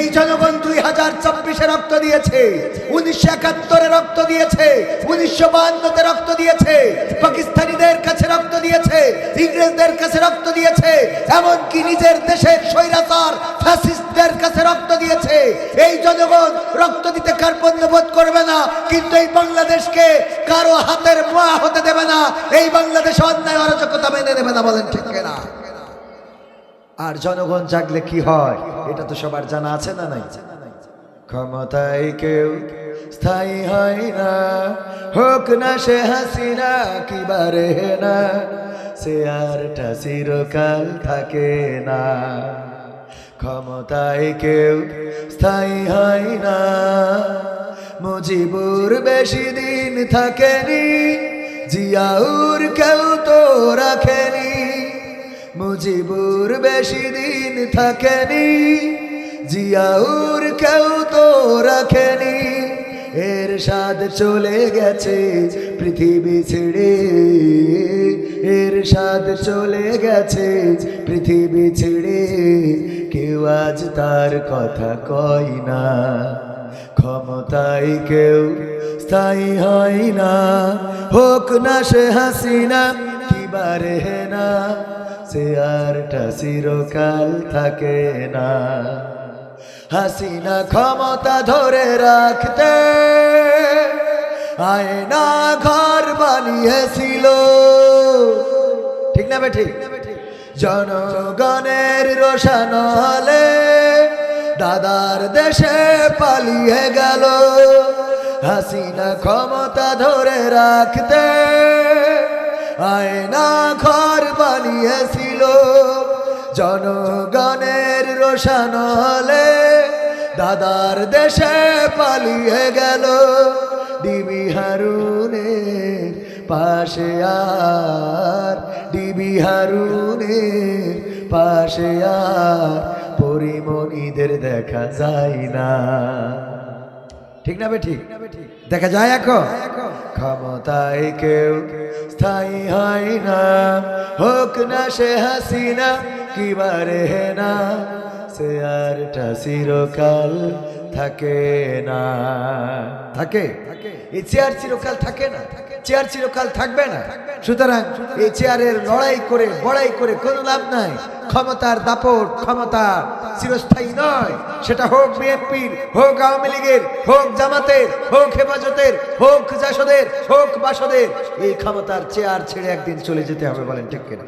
সেই জনগণ দুই হাজার চব্বিশে রক্ত দিয়েছে, উনিশশো একাত্তরে রক্ত দিয়েছে, উনিশশো বাহান্নতে রক্ত দিয়েছে, পাকিস্তানিদের কাছে রক্ত দিয়েছে, ইংরেজদের কাছে রক্ত দিয়েছে, এমনকি নিজের দেশের স্বৈরাচার, ফ্যাসিস্টদের কাছে রক্ত দিয়েছে। এই জনগণ রক্ত দিতে কার্পণ্য বোধ করবে না, কিন্তু এই বাংলাদেশকে কারও হাতের মোয়া হতে দেবে না। এই বাংলাদেশ অন্যায় অরাজকতা মেনে নেবে না বলেন ঠিক না আর জনগণ জাগলে কি হয়? এটা তো সবার জানা আছে না নাই? ক্ষমতায় কেউ স্থায়ী হয় না। হোক না সে হাসিনা, কি বারে না। সে আরটা চিরকাল থাকে না। ক্ষমতায় কেউ স্থায়ী হয় না। মুজিবুর বেশি দিন থাকেনি, জিয়াউর কেউ তো রাখেনি। মুজিবুর বেশি দিন থাকেনি, জিয়াউর কেউ তো রাখেনি। এর স্বাদ চলে গেছে পৃথিবী ছেড়ে এর স্বাদ চলে গেছে পৃথিবী ছেড়ে। কেউ আজ তার কথা কয় না, ক্ষমতায় কেউ স্থায়ী হয় না। হোক না সে হাসিনা, কি বারে না সে আরটা চিরকাল থাকে না। হাসিনা ক্ষমতা ধরে রাখতে, আয়না ঘর বানিয়েছিল। ঠিক না ঠিক জনগণের রোশন হলে দাদার দেশে পালিয়ে গেল। হাসিনা ক্ষমতা ধরে রাখতে আয়না ঘর বানিয়েছিল। জনগণের রোশন হলে দাদার দেশে পালিয়ে গেল। ডিবি হারুনের পাশে আর, ডিবি হারুনের পাশে আর পরিমণিদের দেখা যায় না। ঠিক না বে ঠিক? দেখা যায় এখন? ক্ষমতায় কেউ স্থায়ী হয় না। হোক না সে হাসিনা, কি বারে না, সে আরটা চিরকাল থাকে না। থাকে থাকে? এই চেয়ার চিরকাল থাকে না? চেয়ার চিরকাল থাকবে না। সুতরাং এই চেয়ারের লড়াই করে, বড়াই করে কোনো লাভ নাই। ক্ষমতার দাপট ক্ষমতা চিরস্থায়ী নয়। সেটা হোক বিএনপির, হোক আওয়ামী লীগের, হোক জামাতের, হোক হেফাজতের, হোক জাসদের, হোক বাসদের, এই ক্ষমতার চেয়ার ছেড়ে একদিন চলে যেতে হবে বলেন ঠিক কিনা?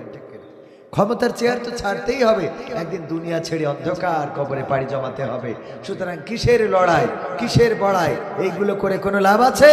ক্ষমতার চেয়ার তো ছাড়তেই হবে। একদিন দুনিয়া ছেড়ে অন্ধকার কবরে পাড়ি জমাতে হবে। সুতরাং কিসের লড়াই, কিসের বড়াই, এইগুলো করে কোনো লাভ আছে?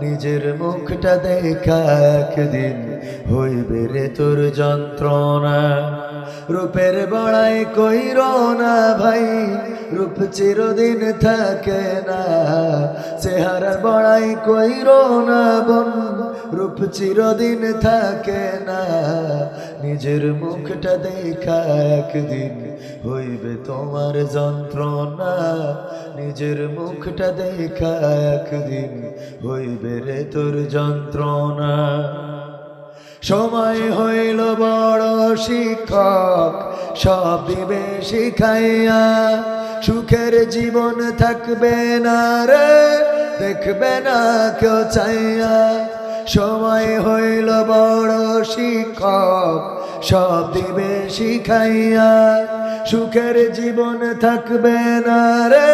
নিজের মুখটা দেখা একদিন হইবে রে তোর যন্ত্রণা। রূপের বড়াই কইর না ভাই, রূপ চিরদিন থাকে না। চেহারার বড়াই কইর না বোন, রূপ চিরদিন থাকে না। নিজের মুখটা দেখা একদিন হইবে তোমার যন্ত্রণা। নিজের মুখটা দেখা একদিন হইবে রে তোর যন্ত্রণা। সময় হইল বড় শিক্ষক সব দিবে শিখাইয়া সুখের জীবন থাকবে না রে, দেখবে না কেউ চাইয়া। সময় হইল বড় শিক্ষক সব দিবে শিখাইয়া সুখের জীবন থাকবে না রে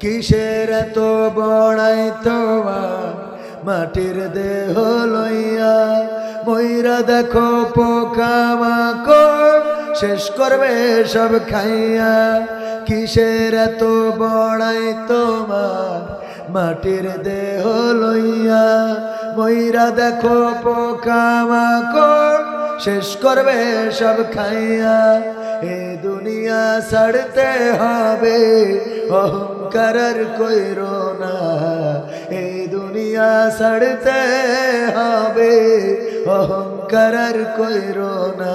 কিসের এত বড়াই তোমার মাটির দেহ লইয়া ময়রা দেখো পোকামাকড় শেষ করবে সব খাইয়া। কিসের এত বড়াই তোমার মাটির দেহ লইয়া ময়রা দেখো পোকামাকড় শেষ করবে সব খাইয়া। এ দুনিয়া ছাড়তে হবে। অহংকার কইর না। এই দুনিয়া ছাড়তে হবে অহংকার কইর না।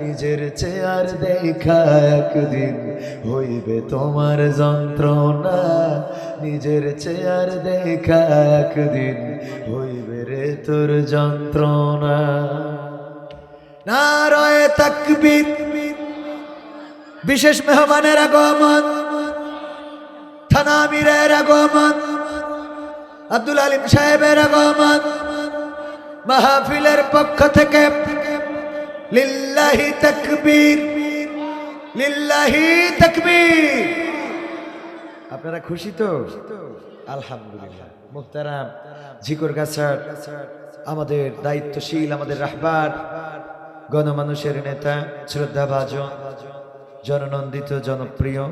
নিজের চেয়ার দেখা একদিন হইবে তোমার যন্ত্রণা। নিজের চেয়ার দেখা একদিন হইবে রে তোর যন্ত্রণা। নারায় তাকবীর। বিশেষ মেহমানের আগমন। থানা আমিরের আগমন। আব্দুল আলিম সাহেবের আগমন। মাহফিলের পক্ষ থেকে লিল্লাহি তাকবীর লিল্লাহি তাকবীর। আপনারা খুশি তো? আলহামদুলিল্লাহ। মুহতারাম, ঝিকর গাছার, আমাদের দায়িত্বশীল, আমাদের রাহবার, গণমানুষের নেতা, শ্রদ্ধাভাজন, জননন্দিত, জনপ্রিয়,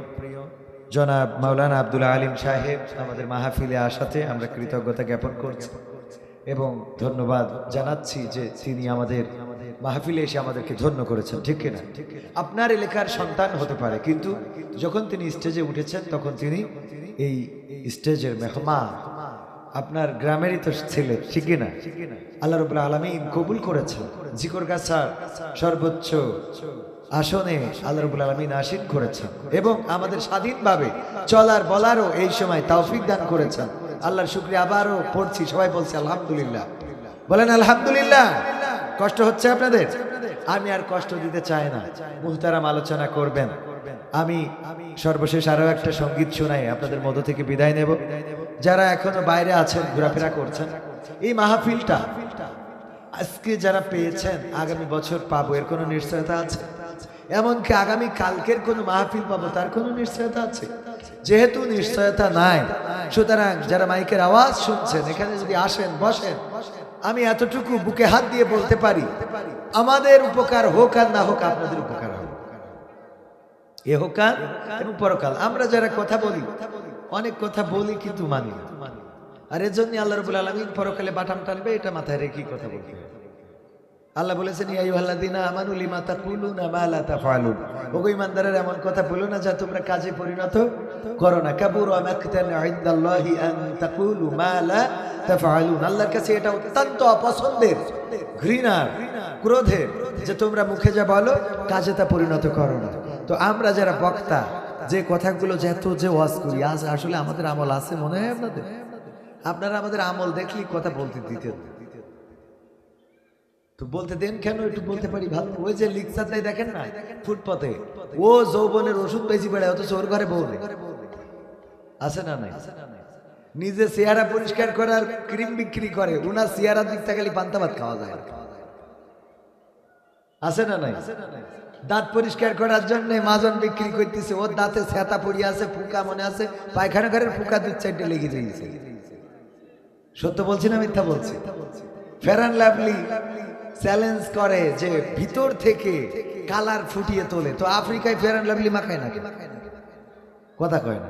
জনাব মাওলানা আব্দুল আলিম সাহেব আমাদের মাহফিলে আসাতে আমরা কৃতজ্ঞতা জ্ঞাপন করছি এবং ধন্যবাদ জানাচ্ছি যে তিনি আমাদের মাহফিলে এসে আমাদেরকে ধন্য করেছেন, ঠিক কিনা? আপনার এলাকার সন্তান হতে পারে, কিন্তু যখন তিনি স্টেজে উঠেছেন, তখন তিনি এই স্টেজের মেহমান। আপনার গ্রামেরই তো ছেলে, ঠিক না আল্লাহ রবুল্লা আলমিন কবুল করেছেন। জিকর গাছার সর্বোচ্চ আসনে আল্লাহ রবুল আলমিন আসীন করেছেন এবং আমাদের স্বাধীনভাবে চলার বলারও এই সময় তৌফিক দান করেছেন। আল্লাহর শুক্রিয়া আবারও পড়ছি, সবাই বলছে আলহামদুলিল্লাহ। বলেন আলহামদুলিল্লাহ। কষ্ট হচ্ছে আপনাদের? আমি আর কষ্ট দিতে চাই না। মুহতারাম আলোচনা করবেন। আমি সর্বশেষ আরও একটা সংগীত শোনাই, আপনাদের মধ্য থেকে বিদায় নেব। যারা এখনও বাইরে আছেন, ঘোরাফেরা করছেন, এই মাহফিলটা আজকে যারা পেয়েছেন, আগামী বছর পাবো, এর কোনো নিশ্চয়তা আছে? এমনকি আগামী কালকের কোনো মাহফিল পাবো, তার কোনো নিশ্চয়তা আছে? যেহেতু নিশ্চয়তা নাই, সুতরাং যারা মাইকের আওয়াজ শুনছেন, এখানে যদি আসেন, বসেন, আমি এতটুকু বুকে হাত দিয়ে বলতে পারি, আমাদের উপকার হোক আর না হোক আপনাদের উপকার হবে। এহকাল এবং পরকাল। আমরা যারা কথা বলি, অনেক কথা বলি কিন্তু মানি আর এর জন্য আল্লাহ রবুল আলমিন পরকালে বাটাম টানবে, এটা মাথায় রেখে কথা বলতে হবে। আল্লাহ বলেছেন, ইয়া আইয়ুহাল্লাযীনা আমানু লিমা তাকুলুনা মা লা তাফআলুন? ওগো ঈমানদারের এমন কথা বলো না যা তোমরা কাজে পরিণত করো না। কাবুরু ইনদাল্লাহি আন তাকুলু মা লা তাফআলুন? আল্লাহর কাছে এটা অত্যন্ত অপছন্দের, ঘৃণার, ক্রোধের যে তোমরা মুখে যা বলো, কাজে তা পরিণত করো না। তো আমরা যারা বক্তা, যে কথাগুলো যত যে ওয়াজ করি, আজ আসলে আমাদের আমল আছে মনে হয় আপনাদের? আপনারা আমাদের আমল দেখলেই কথা বলতে দিতেন। তো বলতে দেন কেন একটু বলতে পারি? ভালো। ওই যে লিকসাতাই দেখেন না ফুটপথে ও যৌবনের ওষুধ বেশি বেড়ে অথচ ওর ঘরে বউ আছে না নাই? নিজে চেহারা পরিষ্কার করার ক্রিম বিক্রি করে উনার চেহারার দিক থেকে খালি পান্তা ভাত খাওয়া যায়। আছে না নাই? দাঁত পরিষ্কার করার জন্য মাজন বিক্রি করতেছে ওর দাঁতে ছাতা পড়িয়ে আছে ফুকা মনে আছে পায়খানা ঘরের ফুকা দুই চারটে লেগে দিয়েছে সত্য বলছি না মিথ্যা বলছি? ফেরান লাভলি চ্যালেঞ্জ করে যে ভিতর থেকে কালার ফুটিয়ে তোলে তো আফ্রিকায় ফেরান লাভলি মাখায় না কেন? কথা কয় না